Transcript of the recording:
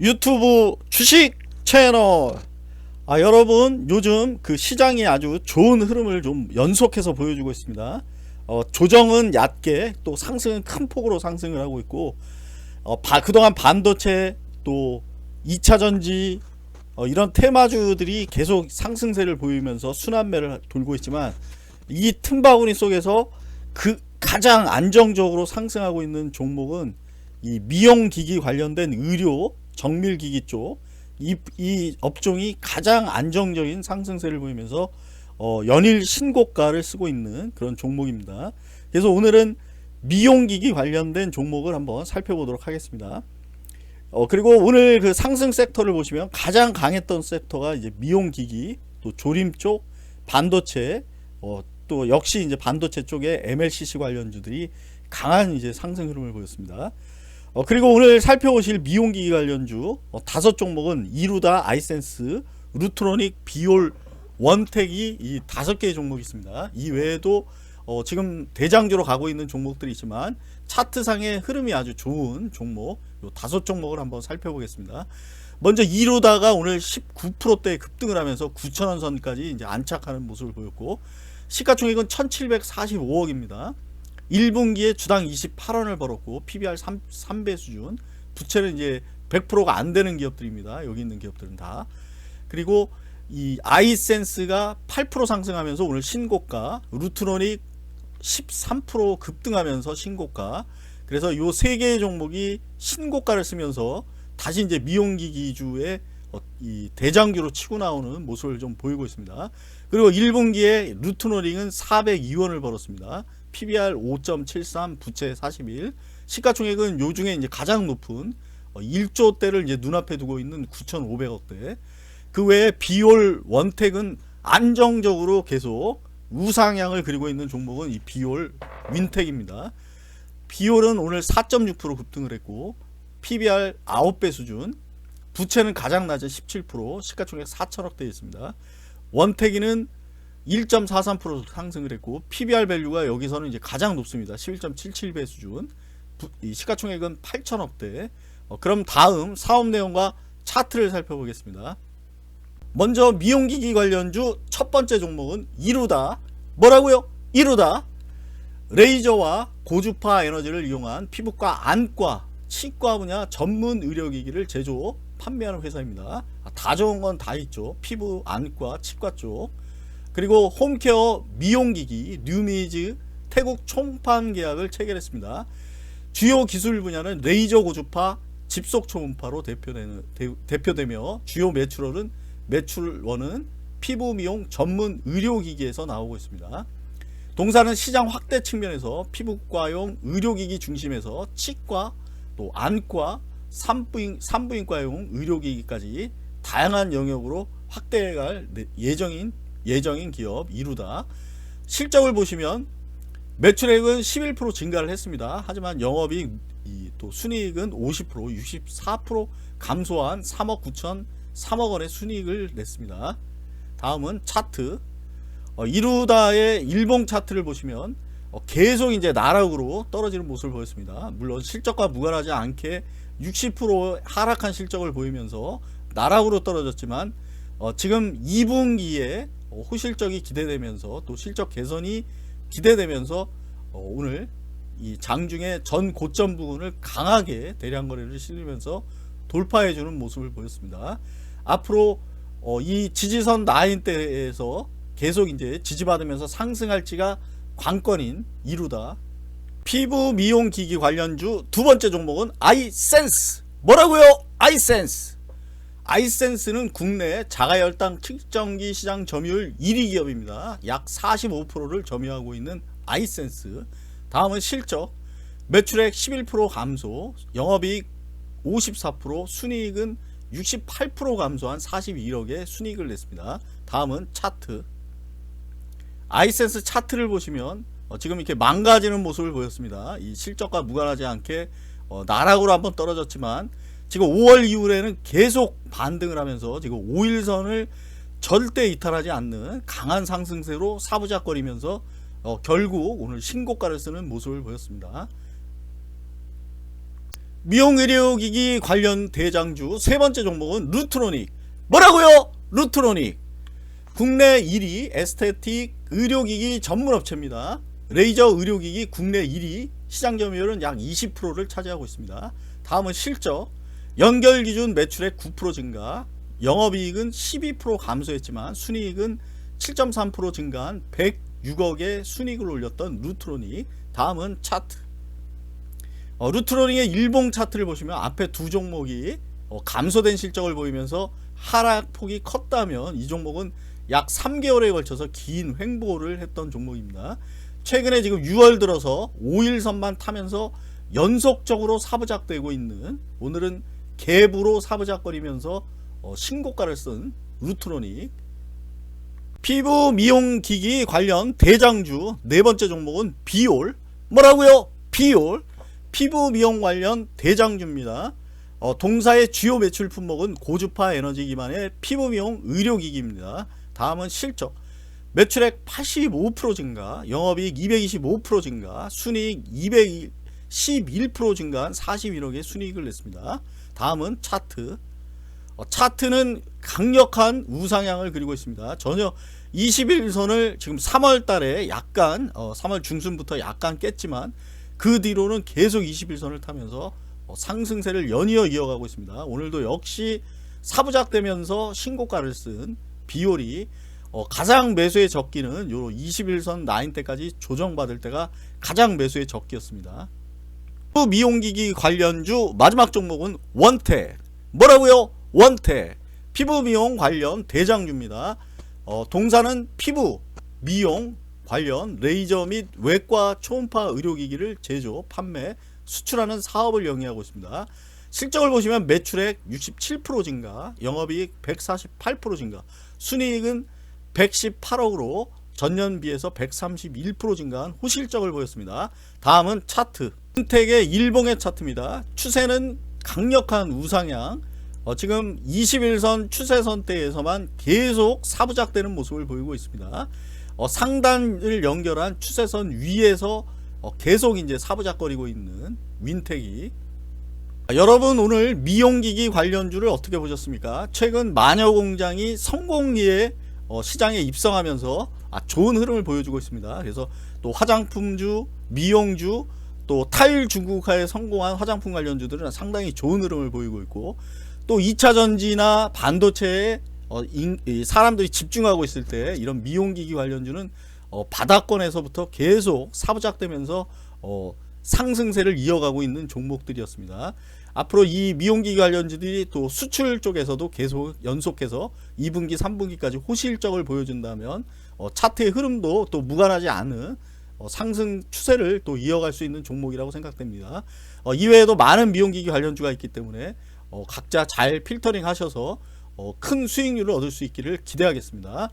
유튜브 주식 채널. 아, 여러분, 요즘 그 시장이 아주 좋은 흐름을 좀 연속해서 보여주고 있습니다. 어, 조정은 얕게, 또 상승은 큰 폭으로 상승을 하고 있고, 어, 바, 그동안 반도체, 또 2차 전지, 어, 이런 테마주들이 계속 상승세를 보이면서 순환매를 돌고 있지만, 이 틈바구니 속에서 그 가장 안정적으로 상승하고 있는 종목은 이 미용기기 관련된 의료 정밀기기 쪽 이, 이 업종이 가장 안정적인 상승세를 보이면서 어, 연일 신고가를 쓰고 있는 그런 종목입니다. 그래서 오늘은 미용기기 관련된 종목을 한번 살펴보도록 하겠습니다. 어, 그리고 오늘 그 상승 섹터를 보시면 가장 강했던 섹터가 이제 미용기기, 또 조림 쪽, 반도체, 어, 또 역시 이제 반도체 쪽에 MLCC 관련주들이 강한 이제 상승 흐름을 보였습니다. 어, 그리고 오늘 살펴보실 미용기기 관련주 어, 다섯 종목은 이루다, 아이센스, 루트로닉, 비올, 원택이 이 다섯 개의 종목이 있습니다. 이 외에도 어, 지금 대장주로 가고 있는 종목들이 있지만 차트상의 흐름이 아주 좋은 종목 요 다섯 종목을 한번 살펴보겠습니다. 먼저 이루다가 오늘 19%대 급등을 하면서 9천원 선까지 이제 안착하는 모습을 보였고 시가총액은 1,745억입니다. 1분기에 주당 28원을 벌었고 PBR 3, 3배 수준. 부채는 이제 100%가 안 되는 기업들입니다. 여기 있는 기업들은 다. 그리고 이 아이센스가 8% 상승하면서 오늘 신고가, 루트로닉 13% 급등하면서 신고가. 그래서 요 세 개의 종목이 신고가를 쓰면서 다시 이제 미용기기 주의 어, 이 대장주로 치고 나오는 모습을 좀 보이고 있습니다. 그리고 1분기에 루트노링은 402원을 벌었습니다. PBR 5.73, 부채 41, 시가총액은 요 중에 이제 가장 높은 1조대를 이제 눈앞에 두고 있는 9,500억대. 그 외에 비올 원택은 안정적으로 계속 우상향을 그리고 있는 종목은 이 비올 윈텍입니다. 비올은 오늘 4.6% 급등을 했고 PBR 9배 수준, 부채는 가장 낮은 17%, 시가총액 4천억대 있습니다. 원택이는 1.43% 상승을 했고 PBR 밸류가 여기서는 이제 가장 높습니다. 11.77배 수준. 부, 이 시가총액은 8천억 대. 어, 그럼 다음 사업 내용과 차트를 살펴보겠습니다. 먼저 미용기기 관련주 첫 번째 종목은 이루다. 뭐라고요? 이루다. 레이저와 고주파 에너지를 이용한 피부과 안과 치과 분야 전문 의료기기를 제조 판매하는 회사입니다. 아, 다 좋은 건 다 있죠. 피부 안과 치과 쪽. 그리고 홈케어 미용기기 뉴미즈 태국 총판 계약을 체결했습니다. 주요 기술 분야는 레이저 고주파 집속 초음파로 대표되는, 대, 표되며 주요 매출원은 매출원은 피부 미용 전문 의료기기에서 나오고 있습니다. 동사는 시장 확대 측면에서 피부과용 의료기기 중심에서 치과 또 안과 산부인, 산부인과용 의료기기까지 다양한 영역으로 확대할 예정인 예정인 기업 이루다 실적을 보시면 매출액은 11% 증가를 했습니다. 하지만 영업이익 또 순이익은 50% 64% 감소한 3억 9천 3억 원의 순이익을 냈습니다. 다음은 차트 어, 이루다의 일봉 차트를 보시면 어, 계속 이제 나락으로 떨어지는 모습을 보였습니다. 물론 실적과 무관하지 않게 60% 하락한 실적을 보이면서 나락으로 떨어졌지만 어, 지금 2분기에 어, 호실적이 기대되면서 또 실적 개선이 기대되면서 어, 오늘 이 장중에 전 고점 부분을 강하게 대량 거래를 실리면서 돌파해 주는 모습을 보였습니다. 앞으로 어, 이 지지선 라인 대에서 계속 이제 지지받으면서 상승할지가 관건인 이루다. 피부 미용 기기 관련주 두 번째 종목은 아이센스. 뭐라고요? 아이센스. 아이센스는 국내 자가열당 측정기 시장 점유율 1위 기업입니다. 약 45%를 점유하고 있는 아이센스. 다음은 실적. 매출액 11% 감소, 영업이익 54%, 순이익은 68% 감소한 42억의 순이익을 냈습니다. 다음은 차트. 아이센스 차트를 보시면 어, 지금 이렇게 망가지는 모습을 보였습니다. 이 실적과 무관하지 않게 어, 나락으로 한번 떨어졌지만 지금 5월 이후에는 계속 반등을 하면서 지금 5일선을 절대 이탈하지 않는 강한 상승세로 사부작거리면서 어, 결국 오늘 신고가를 쓰는 모습을 보였습니다. 미용 의료기기 관련 대장주 세 번째 종목은 루트로닉. 뭐라고요? 루트로닉. 국내 1위 에스테틱 의료기기 전문 업체입니다. 레이저 의료기기 국내 1위 시장 점유율은 약 20%를 차지하고 있습니다. 다음은 실적. 연결 기준 매출액 9% 증가, 영업이익은 12% 감소했지만 순이익은 7.3% 증가한 106억의 순이익을 올렸던 루트로닉. 다음은 차트. 어, 루트로닝의 일봉 차트를 보시면 앞에 두 종목이 어, 감소된 실적을 보이면서 하락폭이 컸다면 이 종목은 약 3개월에 걸쳐서 긴 횡보를 했던 종목입니다. 최근에 지금 6월 들어서 5일선만 타면서 연속적으로 사부작되고 있는 오늘은 갭으로 사부작거리면서 어, 신고가를 쓴 루트로닉 피부 미용 기기 관련 대장주 네 번째 종목은 비올 뭐라고요? 비올 피부 미용 관련 대장주입니다. 어, 동사의 주요 매출 품목은 고주파 에너지 기반의 피부 미용 의료기기입니다. 다음은 실적. 매출액 85% 증가, 영업이익 225% 증가, 순이익 211% 증가한 41억의 순이익을 냈습니다. 다음은 차트. 어, 차트는 강력한 우상향을 그리고 있습니다. 전혀 21선을 지금 3월 달에 약간 어, 3월 중순부터 약간 깼지만 그 뒤로는 계속 21선을 타면서 어, 상승세를 연이어 이어가고 있습니다. 오늘도 역시 사부작되면서 신고가를 쓴 비올이 어, 가장 매수의 적기는 요 21선 라인 때까지 조정받을 때가 가장 매수의 적기였습니다. 또 미용기기 관련주 마지막 종목은 원태 뭐라고요? 원태 피부 미용 관련 대장주입니다. 어, 동사는 피부 미용 관련 레이저 및 외과 초음파 의료기기를 제조, 판매, 수출하는 사업을 영위하고 있습니다. 실적을 보시면 매출액 67% 증가, 영업이익 148% 증가, 순이익은 118억으로 전년 비해서 131% 증가한 호실적을 보였습니다. 다음은 차트. 선택의 일봉의 차트입니다. 추세는 강력한 우상향. 어, 지금 21선 추세선대에서만 계속 사부작되는 모습을 보이고 있습니다. 어, 상단을 연결한 추세선 위에서 어, 계속 이제 사부작거리고 있는 윈텍이 아, 여러분 오늘 미용기기 관련주를 어떻게 보셨습니까? 최근 마녀공장이 성공리에 어, 시장에 입성하면서 아, 좋은 흐름을 보여주고 있습니다. 그래서 또 화장품주, 미용주, 또 타일 중국화에 성공한 화장품 관련주들은 상당히 좋은 흐름을 보이고 있고 또 2차 전지나 반도체에 어, 인, 이 사람들이 집중하고 있을 때 이런 미용기기 관련주는 어, 바닥권에서부터 계속 사부작되면서 어, 상승세를 이어가고 있는 종목들이었습니다. 앞으로 이 미용기기 관련주들이 또 수출 쪽에서도 계속 연속해서 2분기, 3분기까지 호실적을 보여준다면 어, 차트의 흐름도 또 무관하지 않은 어, 상승 추세를 또 이어갈 수 있는 종목이라고 생각됩니다. 어, 이외에도 많은 미용기기 관련주가 있기 때문에 어, 각자 잘 필터링 하셔서 어, 큰 수익률을 얻을 수 있기를 기대하겠습니다.